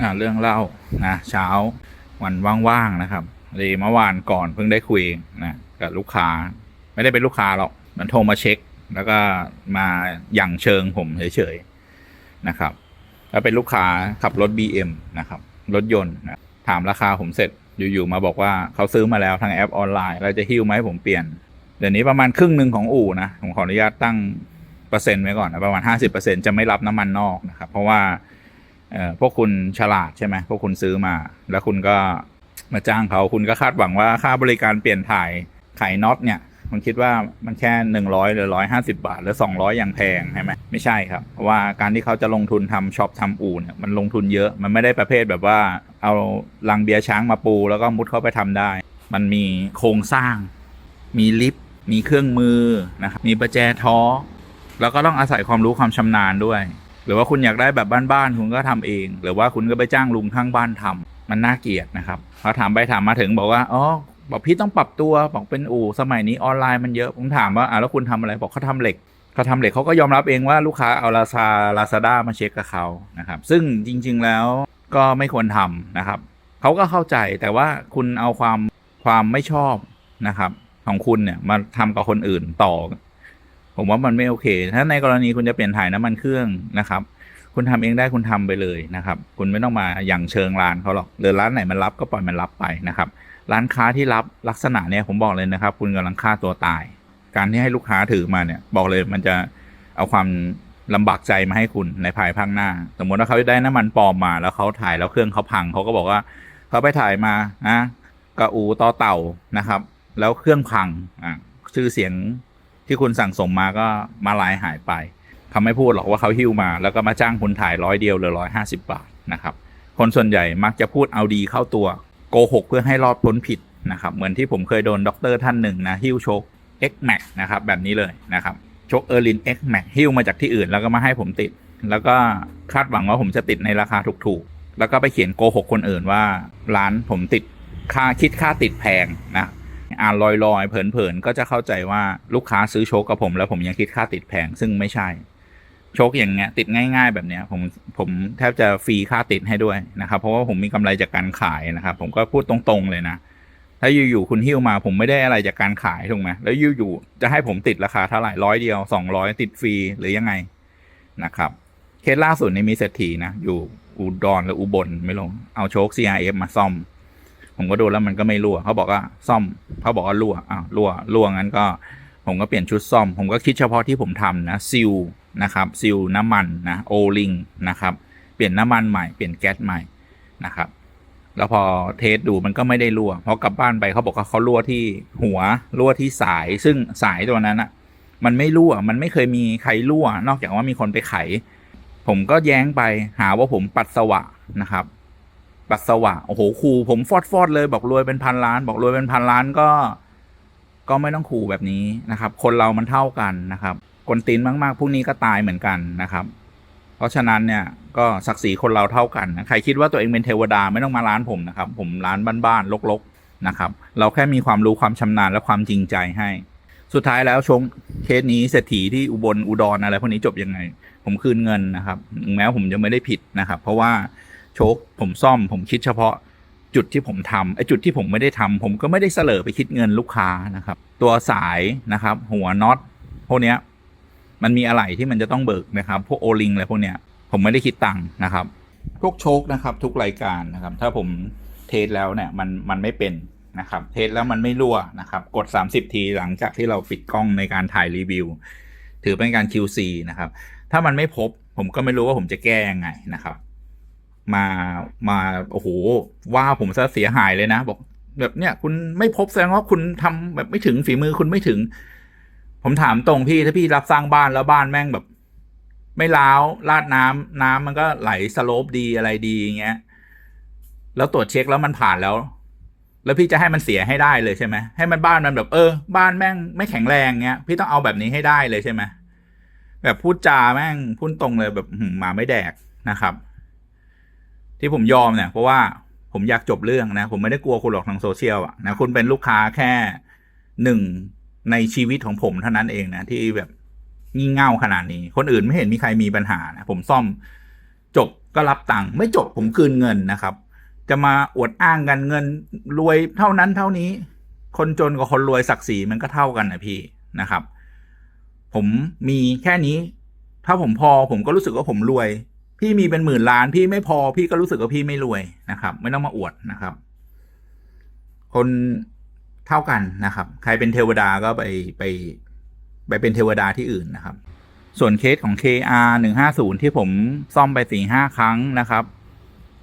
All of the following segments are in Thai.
อ่าเรื่องเล่านะเช้าวันว่างๆนะครับเลยเมื่อวานก่อนเพิ่งได้คุยนะกับลูกค้า ไม่ได้เป็นลูกค้าหรอกมันโทรมาเช็ค แล้วก็มาอย่างเชิงผมเฉยๆนะครับแล้วเป็นลูกค้าขับรถ BM นะครับรถยนต์นะถามราคาผมเสร็จอยู่ๆมาบอกว่าเขาซื้อมาแล้วทางแอปออนไลน์เราจะหิ้วไหมผมเปลี่ยนเดี๋ยวนี้ประมาณครึ่งหนึ่งของอู่นะผมขออนุญาตตั้งเปอร์เซ็นต์ไว้ก่อนนะประมาณ 50%จะไม่รับน้ำมันนอกนะครับเพราะว่า พวกคุณฉลาดใช่ไหมพวกคุณซื้อมา แล้วคุณก็มาจ้างเขาคุณก็คาดหวังว่าค่าบริการเปลี่ยนถ่ายไขน็อตเนี่ยคุณคิดว่ามันแค่หนึ่งร้อยหรือร้อยห้าสิบาท หรือสองร้อยอย่างแพงใช่ไหมไม่ใช่ครับ เพราะว่าการที่เขาจะลงทุนทำช็อปทำอู่เนี่ยมันลงทุนเยอะมันไม่ได้ประเภทแบบว่าเอาลังเบียร์ช้างมาปู แล้วก็มุดเข้าไปทำได้ มันมีโครงสร้าง มีลิฟต์มีเครื่องมือนะครับมีประแจท้อ แล้วก็ต้องอาศัยความรู้ความชำนาญด้วย หรือว่าคุณอยากได้แบบบ้านๆคุณก็ทำเอง หรือว่าคุณก็ไปจ้างลุงข้างบ้านทำมันน่าเกลียดนะครับพอถามไปถามมาถึงบอกว่าอ๋อบอกพี่ต้องปรับตัวบอกเป็นอู่สมัยนี้ออนไลน์มันเยอะผมถามว่าอะแล้วคุณทำอะไรบอกเขาทำเหล็กเขาทำเหล็กเขาก็ยอมรับเองว่าลูกค้าเอาลาซาลาซาด้ามาเช็คกับเขานะครับ ซึ่งจริง ๆแล้วก็ไม่ควรทำนะครับเขาก็เข้าใจแต่ว่าคุณเอาความความไม่ชอบนะครับ ของคุณเนี่ยมาทำกับคนอื่นต่อ ผมว่ามันไม่โอเค ถ้าในกรณีคุณจะเปลี่ยนถ่ายน้ำมันเครื่องนะครับ คุณทำเองได้คุณทำไปเลยนะครับ คุณไม่ต้องมาอย่างเชิงร้านเขาหรอกหรือร้านไหนมันรับก็ปล่อยมันรับไปนะครับ ร้านค้าที่รับลักษณะเนี้ยผมบอกเลยนะครับ คุณกำลังฆ่าตัวตาย การที่ให้ลูกค้าถือมาเนี่ย บอกเลยมันจะเอาความลำบากใจมาให้คุณในภายภาคหน้า สมมติว่าเขาได้น้ำมันปลอมมาแล้วเขาถ่ายแล้วเครื่องเขาพังเขาก็บอกว่าเขาไปถ่ายมานะกระอูต่อเต่านะครับ แล้วเครื่องพังอะชื่อเสียง ที่คุณสั่งสมมาก็มาลายหายไปเขาไม่พูดหรอกว่าเขาหิ้วมา แล้วก็มาจ้างคุณถ่ายร้อยเดียวหรือร้อยห้าสิบบาทนะครับ คนส่วนใหญ่มักจะพูดเอาดีเข้าตัวโกหกเพื่อให้รอดพ้นผิดนะครับ เหมือนที่ผมเคยโดนด็อกเตอร์ท่านหนึ่งนะหิ้วโชค X Max นะครับแบบนี้เลยนะครับโชคเออร์ลิน X Max หิ้วมาจากที่อื่นแล้วก็มาให้ผมติด แล้วก็คาดหวังว่าผมจะติดในราคาถูกๆแล้วก็ไปเขียนโกหกคนอื่นว่าร้านผมติดค่าคิดค่าติดแพงนะ อ่านลอยๆ เผินๆ ก็จะเข้าใจว่าลูกค้าซื้อโชคกับผม แล้วผมยังคิดค่าติดแพงซึ่งไม่ใช่ โชคอย่างเงี้ยติดง่าย ๆ แบบเนี้ยผมผมแทบจะฟรีค่าติดให้ด้วยนะครับ เพราะว่าผมมีกำไรจากการขายนะครับ ผมก็พูดตรงๆเลยนะ ถ้าอยู่ๆคุณหิ้วมาผมไม่ได้อะไรจากการขายถูกไหมแล้วอยู่ๆจะให้ผมติดราคาเท่าไหร่ร้อยเดียวสองร้อยติดฟรีหรือยังไงนะครับเคสล่าสุดในมีเศรษฐีนะอยู่อุดรหรืออุบลไม่ลงเอาโชค CRF มาซ่อม ผมก็ดูแล้วมันก็ไม่รั่วเขาบอกว่าซ่อมเขาบอกว่ารั่วอ้าวรั่วรั่วงั้นก็ผมก็เปลี่ยนชุดซ่อม ผมก็คิดเฉพาะที่ผมทำนะซิลนะครับซิลน้ำมันนะโอลิงนะครับเปลี่ยนน้ำมันใหม่เปลี่ยนแก๊สใหม่นะครับแล้วพอเทสดูมันก็ไม่ได้รั่วพอกลับบ้านไปเขาบอกว่าเขารั่วที่หัวรั่วที่สาย ซึ่งสายตัวนั้นอะมันไม่รั่วมันไม่เคยมีใครรั่ว นอกจากว่ามีคนไปไข ผมก็แย้งไปหาว่าผมปัสสาวะนะครับ ปัสสาวะโอ้โหขู่ผมฟอดฟอดเลยบอกรวยเป็นพันล้าน บอกรวยเป็นพันล้านก็ ก็ไม่ต้องขู่แบบนี้นะครับ คนเรามันเท่ากันนะครับกวนตีนมากๆพรุ่งนี้ก็ตายเหมือนกันนะครับ เพราะฉะนั้นเนี่ยก็ศักดิ์ศรีคนเราเท่ากันใครคิดว่าตัวเองเป็นเทวดาไม่ต้องมาร้านผมนะครับ ผมร้านบ้านๆลกๆนะครับ เราแค่มีความรู้ความชำนาญและความจริงใจให้ สุดท้ายแล้วชงเคสนี้เศรษฐีที่อุบลอุดรอะไรพวกนี้จบยังไง ผมคืนเงินนะครับถึงแม้ว่าผมจะไม่ได้ผิดนะครับ เพราะว่า โชคผมซ่อม ผมคิดเฉพาะจุดที่ผมทำไอ้จุดที่ผมไม่ได้ทำผมก็ไม่ได้เสลอไปคิดเงินลูกค้านะครับ ตัวสายนะครับ หัวน็อตพวกเนี้ยมันมีอะไรที่มันจะต้องเบิกนะครับ พวกโอลิงอะไรพวกเนี้ยผมไม่ได้คิดตังค์นะครับพวกโชคนะครับ ทุกรายการนะครับ ถ้าผมเทสแล้วเนี่ยมันมันไม่เป็นนะครับ เทสแล้วมันไม่รั่วนะครับ กด 30 ทีหลังจากที่เราปิดกล้องในการถ่ายรีวิว ถือเป็นการ QC นะครับ ถ้ามันไม่พบผมก็ไม่รู้ว่าผมจะแก้ยังไงนะครับ มามาโอ้โหว่าผมซะเสียหายเลยนะ บอก แบบเนี้ยคุณไม่พบแสดงว่าคุณทำแบบไม่ถึงฝีมือคุณไม่ถึง ผมถามตรงพี่ถ้าพี่รับสร้างบ้านแล้วบ้านแม่งแบบ ไม่ล้าวลาดน้ำน้ำมันก็ไหลสโลปดีอะไรดีอย่างเงี้ยแล้วตรวจเช็คแล้วมันผ่านแล้ว แล้วพี่จะให้มันเสียให้ได้เลยใช่ไหมให้มันบ้านมันแบบ เออ บ้านแม่งไม่แข็งแรงเงี้ย พี่ต้องเอาแบบนี้ให้ได้เลยใช่ไหมแบบพูดจาแม่งพูดตรงเลยแบบหมาไม่แดกนะครับ ที่ผมยอมเนี่ยเพราะว่าผมอยากจบเรื่องนะ ผมไม่ได้กลัวคุณหรอกทางโซเชียลอะนะคุณเป็นลูกค้าแค่หนึ่งในชีวิตของผมเท่านั้นเองนะ ที่แบบงี่เง่าขนาดนี้ คนอื่นไม่เห็นมีใครมีปัญหานะผมซ่อมจบก็รับตังค์ไม่จบผมคืนเงินนะครับ จะมาอวดอ้างกันเงินรวยเท่านั้นเท่านี้ คนจนกับคนรวยศักดิ์ศรีมันก็เท่ากันนะพี่นะครับ ผมมีแค่นี้ ถ้าผมพอผมก็รู้สึกว่าผมรวย พี่มีเป็นหมื่นล้าน พี่ไม่พอพี่ก็รู้สึกว่าพี่ไม่รวยนะครับ ไม่ต้องมาอวดนะครับ คนเท่ากันนะครับ ใครเป็นเทวดาก็ไปไป ไปเป็นเทวดาที่อื่นนะครับ ส่วนเคสของ KR 150 ที่ผมซ่อมไปสี่ห้าครั้งนะครับ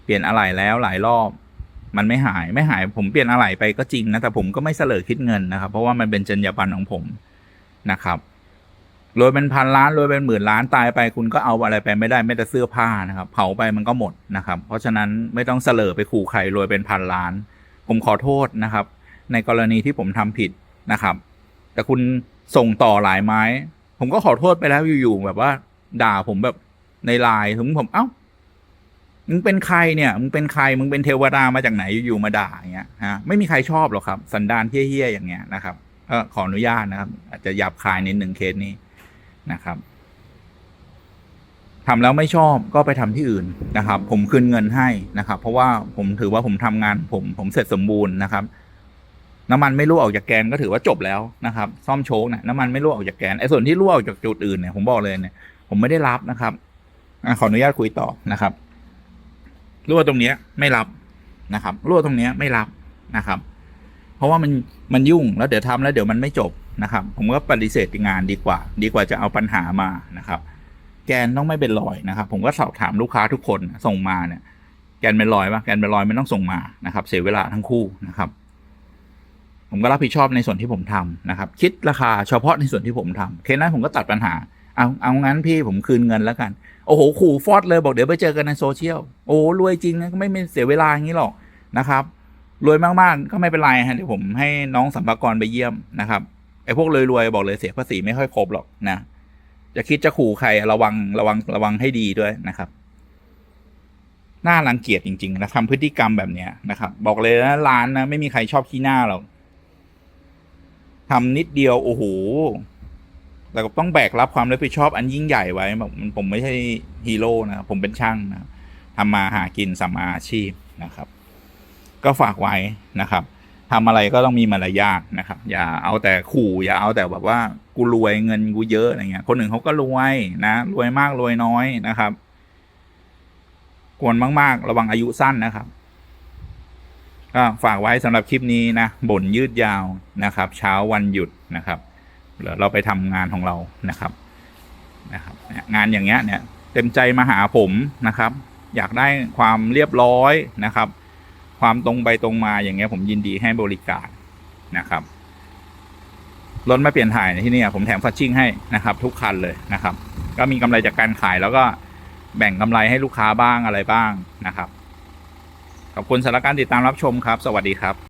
เปลี่ยนอะไหล่แล้วหลายรอบ มันไม่หายไม่หาย ผมเปลี่ยนอะไหล่ไปก็จริงนะแต่ผมก็ไม่เสลอคิดเงินนะครับ เพราะว่ามันเป็นจรรยาบรรณของผมนะครับ รวยเป็นพันล้านรวยเป็นหมื่นล้านตายไปคุณก็เอาอะไรไปไม่ได้ไม่แต่เสื้อผ้านะครับ เผาไปมันก็หมดนะครับ เพราะฉะนั้นไม่ต้องเสลอไปขู่ใครรวยเป็นพันล้าน ผมขอโทษนะครับ ในกรณีที่ผมทำผิดนะครับ แต่คุณส่งต่อหลายไม้ ผมก็ขอโทษไปแล้วอยู่ๆแบบว่า ด่าผมแบบในไลน์ถึงผมเอ้ามึงเป็นใครเนี่ยมึงเป็นใครมึงเป็นเทวดามาจากไหนอยู่ๆมาด่าอย่างเงี้ยฮะไม่มีใครชอบหรอกครับ สันดานเฮี้ยๆอย่างเงี้ยนะครับก็ขออนุญาตนะครับ อาจจะหยาบคายนิดหนึ่งเคสนี้ นะครับทำแล้วไม่ชอบก็ไปทำที่อื่นนะครับ ผมคืนเงินให้นะครับ เพราะว่าผมถือว่าผมทำงาน ผมผมเสร็จสมบูรณ์นะครับ น้ำมันไม่รั่วออกจากแกนก็ถือว่าจบแล้วนะครับ ซ่อมโชคเนี่ยน้ำมันไม่รั่วออกจากแกนไอ้ส่วนที่รั่วออกจากจุดอื่นเนี่ยผมบอกเลยเนี่ยผมไม่ได้รับนะครับขออนุญาตคุยต่อนะครับรั่วตรงเนี้ยไม่รับนะครับรั่วตรงเนี้ยไม่รับนะครับ เพราะว่ามันมันยุ่งแล้วเดี๋ยวทำแล้วเดี๋ยวมันไม่จบ นะครับ ผมก็ปฏิเสธงานดีกว่า ดีกว่าจะเอาปัญหามานะครับ แกนต้องไม่เป็นรอยนะครับ ผมก็สอบถามลูกค้าทุกคนส่งมาเนี่ย แกนเป็นรอยปะแกนเป็นรอยไม่ต้องส่งมานะครับ เสียเวลาทั้งคู่นะครับ ผมก็รับผิดชอบในส่วนที่ผมทำนะครับ คิดราคาเฉพาะในส่วนที่ผมทำเคสนั้นผมก็ตัดปัญหาเอาเอางั้นพี่ผมคืนเงินแล้วกัน โอ้โหขู่ฟอดเลยบอกเดี๋ยวไปเจอกันในโซเชียลโอ้รวยจริงนะก็ไม่ไม่เสียเวลาอย่างนี้หรอกนะครับรวยมากๆก็ไม่เป็นไรฮะเดี๋ยวผมให้น้องสัมภากรไปเยี่ยมนะครับ ไอ้พวกรวยๆบอกเลยเสียภาษีไม่ค่อยครบหรอกนะ จะคิดจะขู่ใครระวังระวังระวังให้ดีด้วยนะครับ น่ารังเกียจจริง ๆ นะทำพฤติกรรมแบบเนี้ยนะครับ บอกเลยนะร้านนะไม่มีใครชอบขี้หน้าหรอกทำนิดเดียวโอ้โหแต่ก็ต้องแบกรับความรับผิดชอบอันยิ่งใหญ่ไว้แบบมันผมไม่ใช่ฮีโร่นะผมเป็นช่างนะทำมาหากินสัมมาอาชีพนะครับ ก็ฝากไว้นะครับ ทำอะไรก็ต้องมีมารยาทนะครับ อย่าเอาแต่ขู่ อย่าเอาแต่แบบว่ากูรวยเงินกูเยอะอะไรเงี้ย คนหนึ่งเขาก็รวยนะรวยมากรวยน้อยนะครับควรมากๆ ระวังอายุสั้นนะครับก็ฝากไว้สำหรับคลิปนี้นะบ่นยืดยาวนะครับ เช้าวันหยุดนะครับเราไปทำงานของเรานะครับนะครับ งานอย่างเงี้ยเนี่ยเต็มใจมาหาผมนะครับ อยากได้ความเรียบร้อยนะครับ ความตรงไปตรงมาอย่างเงี้ยผมยินดีให้บริการนะครับรถมาเปลี่ยนถ่ายในที่นี่ผมแถมฟัชชิ่งให้นะครับ ทุกคันเลยนะครับ ก็มีกำไรจากการขายแล้วก็แบ่งกำไรให้ลูกค้าบ้างอะไรบ้างนะครับ ขอบคุณสำหรับการติดตามรับชมครับ สวัสดีครับ